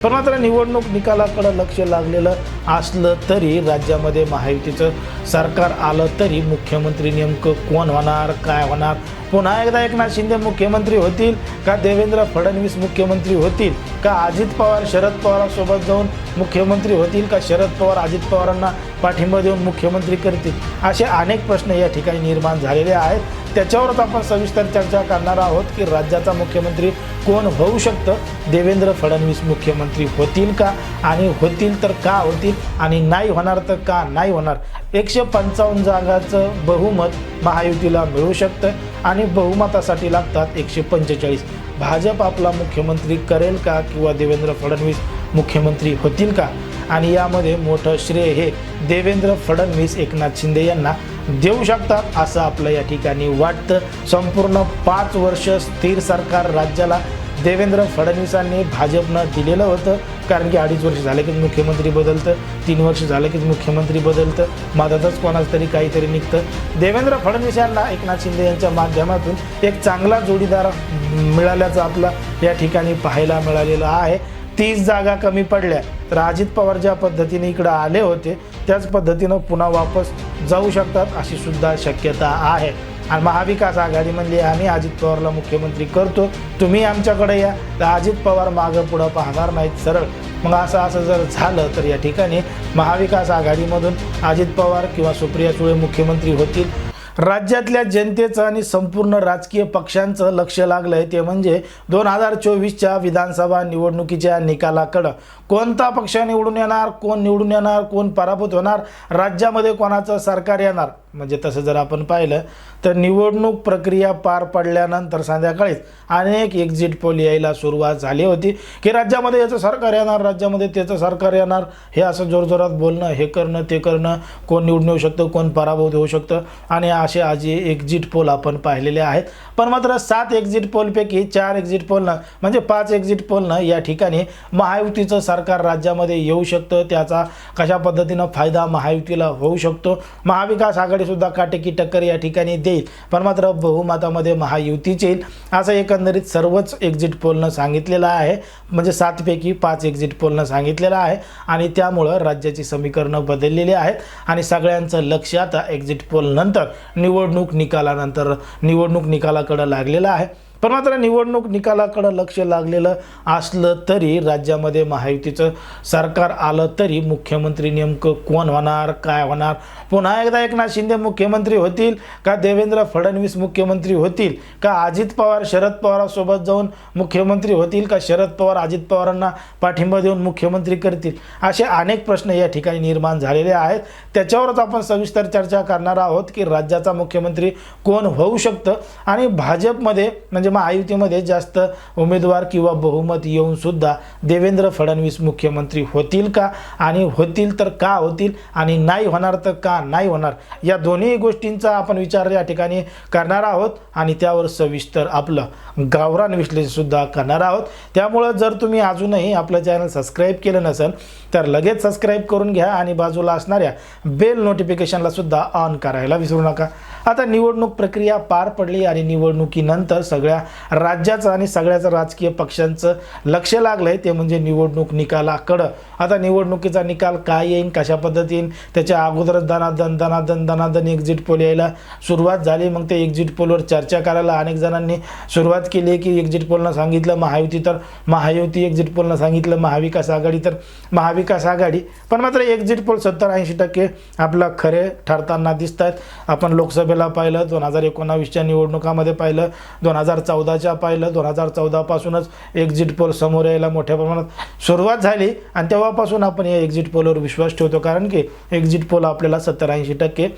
पण मात्र निवडणूक निकालाकडे लक्ष लागलेलं असलं तरी राज्यामध्ये महायुतीचं सरकार आलं तरी मुख्यमंत्री नेमकं कोण होणार काय होणार? पुन्हा एकदा एकनाथ शिंदे मुख्यमंत्री होतील का देवेंद्र फडणवीस मुख्यमंत्री होतील का अजित पवार शरद पवारांसोबत जाऊन मुख्यमंत्री होतील का शरद पवार अजित पवारांना पाठिंबा देऊन मुख्यमंत्री करतील असे अनेक प्रश्न या ठिकाणी निर्माण झालेले आहेत. त्याच्यावरच आपण सविस्तर चर्चा करणार आहोत की राज्याचा मुख्यमंत्री कोण होऊ शकतं? देवेंद्र फडणवीस मुख्यमंत्री होतील का? आणि होतील तर का होतील? आणि नाही होणार तर का नाही होणार? एकशे पंचावन्न जागाचं बहुमत महायुतीला मिळू शकतं आणि बहुमतासाठी लागतात एकशे पंचेचाळीस. भाजप आपला मुख्यमंत्री करेल का? किंवा देवेंद्र फडणवीस मुख्यमंत्री होतील का? आणि यामध्ये मोठं श्रेय हे देवेंद्र फडणवीस एकनाथ शिंदे यांना देऊ शकतात असं आपलं या ठिकाणी वाटतं. संपूर्ण पाच वर्ष स्थिर सरकार राज्याला देवेंद्र फडणवीसांनी भाजपनं दिलेलं होतं. कारण की अडीच वर्ष झाले की मुख्यमंत्री बदलतं. तीन वर्ष झालं की मुख्यमंत्री बदलतं. मधातच कोणाचं तरी काहीतरी निघतं. देवेंद्र फडणवीस यांना एकनाथ शिंदे यांच्या माध्यमातून एक चांगला जोडीदार मिळाल्याचं आपला या ठिकाणी पाहायला मिळालेलं आहे. तीस जागा कमी पडल्या तर अजित पवार ज्या पद्धतीने इकडं आले होते त्याच पद्धतीनं पुन्हा वापस जाऊ शकतात अशी सुद्धा शक्यता आहे. आणि महाविकास आघाडी म्हणली आम्ही अजित पवारला मुख्यमंत्री करतो. तुम्ही आमच्याकडे या. तर अजित पवार मागं पुढं पाहणार नाहीत सरळ. मग असं असं जर झालं तर या ठिकाणी महाविकास आघाडीमधून अजित पवार किंवा सुप्रिया सुळे मुख्यमंत्री होतील. राज्यातल्या जनतेचं आणि संपूर्ण राजकीय पक्षांचं लक्ष लागलं आहे ते म्हणजे दोन हजार चोवीसच्या विधानसभा निवडणुकीच्या निकालाकडं. कोणता पक्ष निवडून येणार कोण निवडून येणार कोण पराभूत होणार राज्यामध्ये कोणाचं सरकार येणार? म्हणजे तसं जर आपण पाहिलं तर निवडणूक प्रक्रिया पार पडल्यानंतर संध्याकाळीच अनेक एक्झिट पोल यायला सुरुवात झाली होती. की राज्यामध्ये याचं सरकार येणार राज्यामध्ये त्याचं सरकार येणार हे असं जोरजोरात बोलणं हे करणं ते करणं कोण निवडून येऊ शकतं कोण पराभूत होऊ शकतं. आणि असे आजी एक्झिट पोल आपण पाहिलेले आहेत. पण मात्र सात एक्झिट पोलपैकी चार एक्झिट पोलनं म्हणजे पाच एक्झिट पोलनं या ठिकाणी महायुतीचं सरकार राज्यामध्ये येऊ शकतं. त्याचा कशा पद्धतीनं फायदा महायुतीला होऊ शकतो? महाविकास आघाडीसुद्धा काटेकी टक्कर या ठिकाणी देईल. पण मात्र बहुमतामध्ये महायुतीच येईल. असं एकंदरीत सर्वच एक्झिट पोलनं सांगितलेलं आहे. म्हणजे सातपैकी पाच एक्झिट पोलनं सांगितलेलं आहे. आणि त्यामुळं राज्याची समीकरणं बदललेली आहेत. आणि सगळ्यांचं लक्ष आता एक्झिट पोलनंतर निवडणूक निकालानंतर निवडणूक निकालाकडं लागलेला आहे. पण मात्र निवडणूक निकालाकडं लक्ष लागलेलं असलं तरी राज्यामध्ये महायुतीचं सरकार आलं तरी मुख्यमंत्री नेमकं कोण होणार काय होणार? पुन्हा एकदा एकनाथ शिंदे मुख्यमंत्री होतील का देवेंद्र फडणवीस मुख्यमंत्री होतील का अजित पवार शरद पवारांसोबत जाऊन मुख्यमंत्री होतील का शरद पवार अजित पवारांना पाठिंबा देऊन मुख्यमंत्री करतील? असे अनेक प्रश्न या ठिकाणी निर्माण झालेले आहेत. त्याच्यावरच आपण सविस्तर चर्चा करणार आहोत की राज्याचा मुख्यमंत्री कोण होऊ शकतं? आणि भाजपमध्ये म्हणजे महायुतीमध्ये जास्त उमेदवार किंवा बहुमत येऊन सुद्धा देवेंद्र फडणवीस मुख्यमंत्री होतील का? आणि होतील तर का होतील? आणि नाही होणार तर का नाही होणार? या दोन्ही गोष्टींचा आपण विचार या ठिकाणी करणार आहोत. आणि त्यावर सविस्तर आपलं गावरान विश्लेषणसुद्धा करणार आहोत. त्यामुळं जर तुम्ही अजूनही आपलं चॅनल सबस्क्राईब केलं नसेल तर लगेच सबस्क्राईब करून घ्या. आणि बाजूला असणाऱ्या बेल नोटिफिकेशनला सुद्धा ऑन करायला विसरू नका. आता निवडणूक प्रक्रिया पार पडली आणि निवडणुकीनंतर सगळ्या राज्याचं आणि सगळ्याच राजकीय पक्षांचं लक्ष लागलंय. ते म्हणजे निवडणूक निकालाकडं. आता निवडणुकीचा निकाल काय येईल कशा पद्धतीने त्याच्या अगोदरच दनादन दनादन दनादन एक्झिट पोल यायला सुरुवात झाली. मग ते एक्झिट पोलवर चर्चा करायला अनेक जणांनी सुरुवात केली की एक्झिट पोलनं सांगितलं महायुती तर महायुती एक्झिट पोलनं सांगितलं महाविकास आघाडी तर महाविकास आघाडी. पण मात्र एक्झिट पोल सत्तर ऐंशी टक्के आपला खरे ठरताना दिसत आहेत आपण लोकसभेला पाहिलं दोन हजार एकोणावीसच्या निवडणुकामध्ये पाहिलं दोन हजार चौदाच्या पाहिलं दोन हजार चौदापासूनच एक्झिट पोल समोर यायला मोठ्या प्रमाणात सुरुवात झाली आणि तेव्हापासून आपण या एक्झिट पोलवर विश्वास ठेवतो. कारण की एक्झिट पोल आपल्याला सत्तर ऐंशी टक्के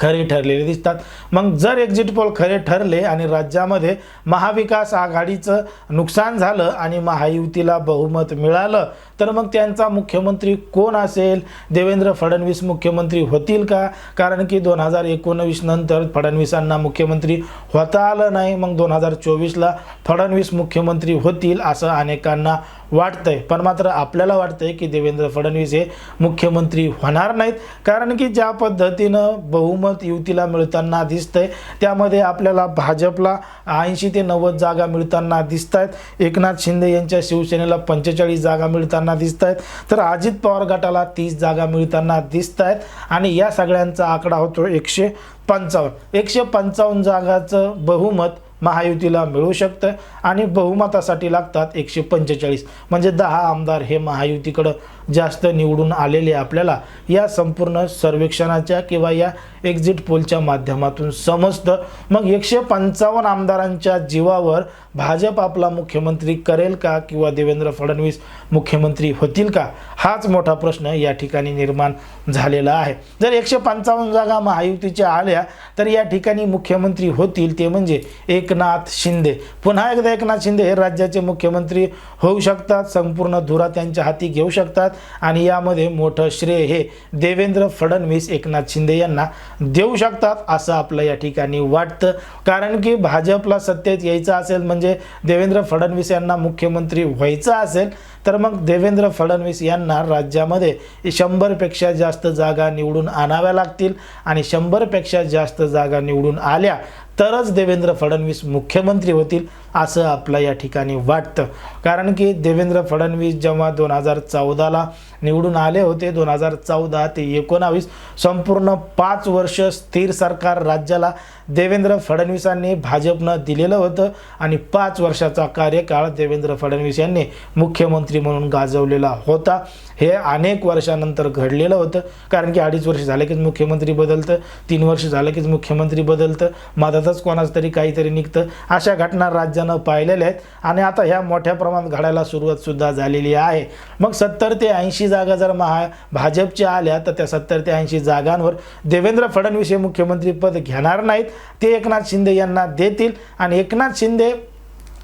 खरे ठरलेले दिसतात. मग जर एक्झिट पोल खरे ठरले आणि राज्यामध्ये महाविकास आघाडीचं नुकसान झालं आणि महायुतीला बहुमत मिळालं तर मग त्यांचा मुख्यमंत्री कोण असेल? देवेंद्र फडणवीस मुख्यमंत्री होतील का? कारण की दोन हजार एकोणवीस नंतर फडणवीसांना मुख्यमंत्री होता आलं नाही. मग दोन हजार चोवीसला फडणवीस मुख्यमंत्री होतील असं अनेकांना वाटतंय. पण मात्र आपल्याला वाटतंय की देवेंद्र फडणवीस हे मुख्यमंत्री होणार नाहीत. कारण की ज्या पद्धतीनं बहुमत युतीला मिळताना दिसतंय त्यामध्ये आपल्याला भाजपला ऐंशी ते नव्वद जागा मिळताना दिसत आहेत एकनाथ शिंदे यांच्या शिवसेनेला पंचेचाळीस जागा मिळताना दिसत आहेत तर अजित पवार गटाला तीस जागा मिळताना दिसत आहेत आणि या सगळ्यांचा आकडा होतो एकशे पंचावन्न. एकशे पंचावन्न जागाचं बहुमत महायुतीला मिळू शकतं आणि बहुमतासाठी लागतात एकशे पंचेचाळीस. म्हणजे दहा आमदार हे महायुतीकडं जास्त निवडून आलेले आपल्याला या संपूर्ण सर्वेक्षणाच्या किंवा या एक्झिट पोलच्या माध्यमातून समजतं. मग एकशे पंचावन्न आमदारांच्या जीवावर भाजप आपला मुख्यमंत्री करेल का किंवा देवेंद्र फडणवीस मुख्यमंत्री होतील का? हाच मोठा प्रश्न या ठिकाणी निर्माण झालेला आहे. जर एकशे पंचावन्न जागा महायुतीच्या आल्या तर या ठिकाणी मुख्यमंत्री होतील ते म्हणजे एक एकनाथ शिंदे. पुन्हा एकदा एकनाथ शिंदे हे राज्याचे मुख्यमंत्री होऊ शकतात संपूर्ण धुरा त्यांच्या हाती घेऊ शकतात आणि यामध्ये मोठं श्रेय हे देवेंद्र फडणवीस एकनाथ शिंदे यांना देऊ शकतात असं आपलं या ठिकाणी वाटतं. कारण की भाजपला सत्तेत यायचं असेल म्हणजे देवेंद्र फडणवीस यांना मुख्यमंत्री व्हायचं असेल तर मग देवेंद्र फडणवीस यांना राज्यामध्ये शंभरपेक्षा जास्त जागा निवडून आणाव्या लागतील आणि शंभरपेक्षा जास्त जागा निवडून आल्या तरच देवेंद्र फडणवीस मुख्यमंत्री होतील असं आपलं या ठिकाणी वाटतं. कारण की देवेंद्र फडणवीस जेव्हा दोन हजार चौदाला निवडून आले होते दोन हजार चौदा ते एकोणावीस संपूर्ण पाच वर्ष स्थिर सरकार राज्याला देवेंद्र फडणवीसांनी भाजपनं दिलेलं होतं आणि पाच वर्षाचा कार्यकाळ देवेंद्र फडणवीस यांनी मुख्यमंत्री म्हणून गाजवलेला होता. हे अनेक वर्षानंतर घडलेलं होतं. कारण की अडीच वर्ष झाले कीच मुख्यमंत्री बदलतं. तीन वर्ष झालं कीच मुख्यमंत्री बदलतं. मधातच कोणाचं तरी काहीतरी निघतं. अशा घटना राज्यानं पाहिलेल्या आहेत. आणि आता ह्या मोठ्या प्रमाणात घडायला सुरुवातसुद्धा झालेली आहे. मग सत्तर ते ऐंशी जागा जर महा भाजपच्या आल्या तर त्या सत्तर ते ऐंशी जागांवर देवेंद्र फडणवीस हे मुख्यमंत्री पद घेणार नाहीत. ते एकनाथ शिंदे यांना देतील. आणि एकनाथ शिंदे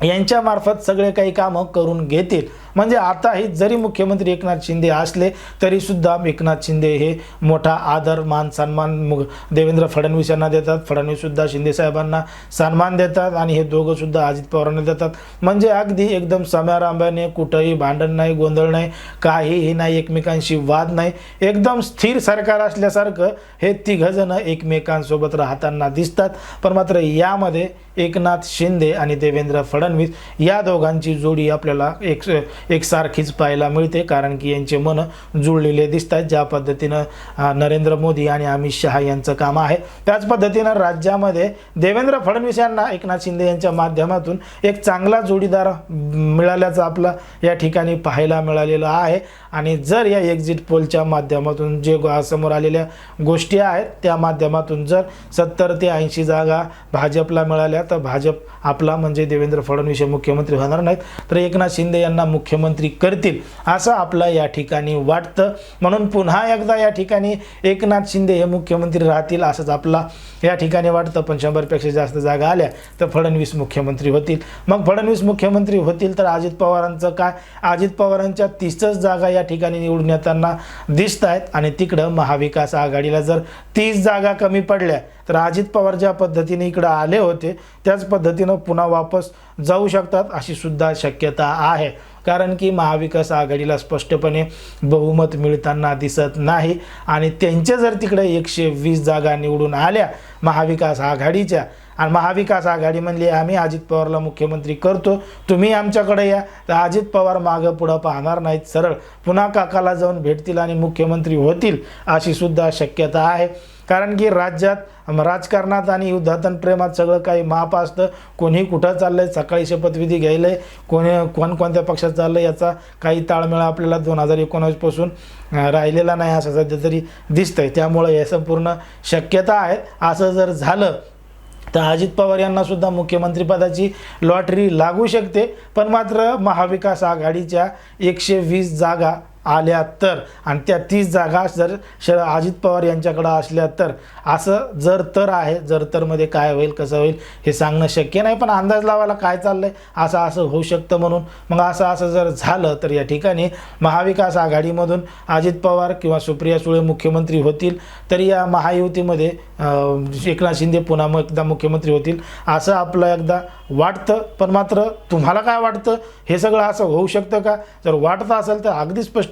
यांच्यामार्फत सगळे काही कामं करून घेतील. म्हणजे आताही जरी मुख्यमंत्री एकनाथ शिंदे असले तरीसुद्धा एकनाथ शिंदे हे मोठा आदर मान सन्मान मु- देवेंद्र फडणवीस यांना देतात. फडणवीससुद्धा शिंदेसाहेबांना सन्मान देतात आणि हे दोघंसुद्धा अजित पवारांना देतात. म्हणजे अगदी एकदम समारंभाने कुठंही भांडण नाही गोंधळ नाही काहीही नाही एकमेकांशी वाद नाही. एकदम स्थिर सरकार असल्यासारखं हे तिघंजणं एकमेकांसोबत राहताना दिसतात. पण मात्र यामध्ये एकनाथ शिंदे आणि देवेंद्र फडणवीस या दोघांची जोडी आपल्याला एक एकसारखीच पाहायला मिळते कारण की यांचे मन जुळलेले दिसतात. ज्या पद्धतीनं नरेंद्र मोदी आणि अमित शहा यांचं काम आहे त्याच पद्धतीनं राज्यामध्ये देवेंद्र फडणवीस यांना एकनाथ शिंदे यांच्या माध्यमातून एक चांगला जोडीदार मिळाल्याचं आपला या ठिकाणी पाहायला मिळालेलं आहे. आणि जर या एक्झिट पोलच्या माध्यमातून जे समोर आलेल्या गोष्टी आहेत त्या माध्यमातून जर सत्तर ते ऐंशी जागा भाजपला मिळाल्या तर भाजप आपला म्हणजे देवेंद्र फडणवीस हे मुख्यमंत्री होणार नाहीत तर एकनाथ शिंदे यांना मुख्यमंत्री करतील असं आपलं या ठिकाणी वाटतं. म्हणून पुन्हा एकदा या ठिकाणी एकनाथ शिंदे हे मुख्यमंत्री राहतील असंच आपला या ठिकाणी वाटतं. पण शंभरपेक्षा जास्त जागा आल्या तर फडणवीस मुख्यमंत्री होतील. मग फडणवीस मुख्यमंत्री होतील तर अजित पवारांचं काय? अजित पवारांच्या तीसच जागा या ठिकाणी निवडून येताना दिसत आहेत आणि तिकडं महाविकास आघाडीला जर तीस जागा कमी पडल्या तर अजित पवार ज्या पद्धतीने इकडं आले होते त्याच पद्धतीनं पुन्हा वापस जाऊ शकतात अशी सुद्धा शक्यता आहे. कारण की महाविकास आघाडीला स्पष्टपणे बहुमत मिळताना दिसत नाही. आणि त्यांचे जर तिकडे एकशे वीस जागा निवडून आल्या महाविकास आघाडीच्या आणि महाविकास आघाडी म्हणली आम्ही अजित पवारला मुख्यमंत्री करतो. तुम्ही आमच्याकडे या. तर अजित पवार मागं पुढं पाहणार नाहीत. सरळ पुन्हा काकाला जाऊन भेटतील आणि मुख्यमंत्री होतील अशी सुद्धा शक्यता आहे. कारण की राज्यात राजकारणात आणि युद्धात आणि प्रेमात सगळं काही माप असतं. कोणी कुठं चाललंय सकाळी शपथविधी घ्यायलंय कोणी कोणकोणत्या पक्षात पक्षात आहे याचा काही ताळमेळ आपल्याला दोन हजार एकोणावीसपासून राहिलेला नाही असं सध्या तरी दिसतंय. त्यामुळं हे संपूर्ण शक्यता आहे. असं जर झालं तर अजित पवार यांनासुद्धा मुख्यमंत्रीपदाची लॉटरी लागू शकते. पण मात्र महाविकास आघाडीच्या एकशे वीस जागा आल्या तर. आणि त्या तीस जागा जर श अजित पवार यांच्याकडं असल्या तर. असं जर तर आहे जर तरमध्ये काय होईल कसं होईल हे सांगणं शक्य नाही पण अंदाज लावायला काय चाललं आहे असं असं होऊ शकतं म्हणून. मग असं असं जर झालं तर या ठिकाणी महाविकास आघाडीमधून अजित पवार किंवा सुप्रिया सुळे मुख्यमंत्री होतील तर या महायुतीमध्ये एकनाथ शिंदे पुन्हा मग एकदा मुख्यमंत्री होतील असं आपलं एकदा वाटतं. पण मात्र तुम्हाला काय वाटतं? हे सगळं असं होऊ शकतं का? जर वाटतं असेल तर अगदी स्पष्ट